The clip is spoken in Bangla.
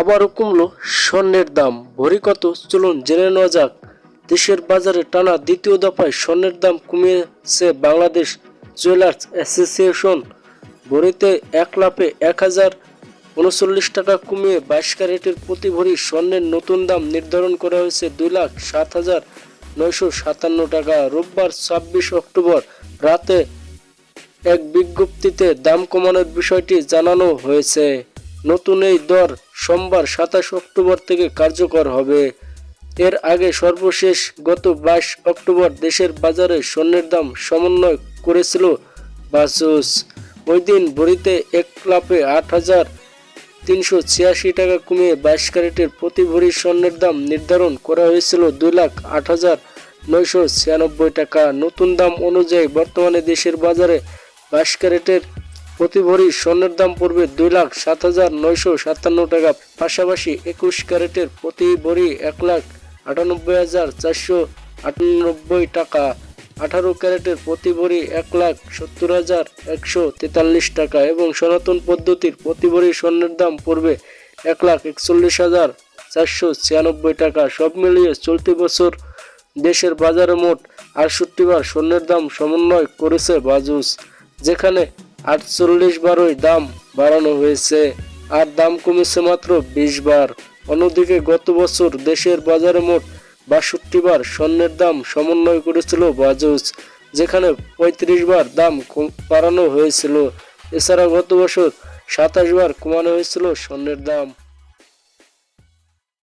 আবারও কমলো স্বর্ণের দাম। ভরি কত? চলুন জেনে নেওয়া যাক। দেশের বাজারে টানা দ্বিতীয় দফায় স্বর্ণের দাম কমিয়েছে বাংলাদেশ জুয়েলার্স অ্যাসোসিয়েশন। ভরিতে এক লাফে এক হাজার উনচল্লিশ টাকা কমিয়ে বাইশ ক্যারেটের প্রতি ভরি স্বর্ণের নতুন দাম নির্ধারণ করা হয়েছে দুই লাখ সাত হাজার নয়শো সাতান্ন টাকা। রোববার ছাব্বিশ অক্টোবর রাতে এক বিজ্ঞপ্তিতে দাম কমানোর বিষয়টি জানানো হয়েছে। নতুন এই দর সোমবার সাতাশ অক্টোবর থেকে কার্যকর হবে। এর আগে সর্বশেষ গত বাইশ অক্টোবর দেশের বাজারে স্বর্ণের দাম সমন্বয় করেছিল বাসুস। ওই দিন ভরিতে এক লাফে আট হাজার তিনশো ছিয়াশি টাকা কমিয়ে বাইশ ক্যারেটের প্রতি ভরি স্বর্ণের দাম নির্ধারণ করা হয়েছিল দুই লাখ আট হাজার নয়শো ছিয়ানব্বই টাকা। নতুন দাম অনুযায়ী বর্তমানে দেশের বাজারে বাইশ ক্যারেটের প্রতি ভরি স্বর্ণের দাম পড়বে দুই লাখ সাত হাজার নয়শো সাতান্ন টাকা। পাশাপাশি একুশ ক্যারেটের প্রতি ভরি এক লাখ আটানব্বই হাজার চারশো আটানব্বই টাকা। আঠারো ক্যারেটের প্রতি ভরি এক লাখ সত্তর হাজার একশো তেতাল্লিশ টাকা এবং সনাতন পদ্ধতির প্রতি ভরি স্বর্ণের দাম পড়বে এক লাখ একচল্লিশ হাজার চারশো ছিয়ানব্বই টাকা। সব মিলিয়ে চলতি বছর দেশের বাজারে মোট আটষট্টি বার স্বর্ণের দাম সমন্বয় করেছে বাজুস, যেখানে আটচল্লিশ বারই দাম বাড়ানো হয়েছে। আর দাম কমেছে মাত্র বিশ বার। অন্যদিকে গত বছর দেশের বাজারে মোট বাষট্টি বার স্বর্ণের দাম সমন্বয় করেছিল বাজুজ, যেখানে পঁয়ত্রিশ বার দাম বাড়ানো হয়েছিল। এছাড়া গত বছর সাতাশ বার কমানো হয়েছিল স্বর্ণের দাম।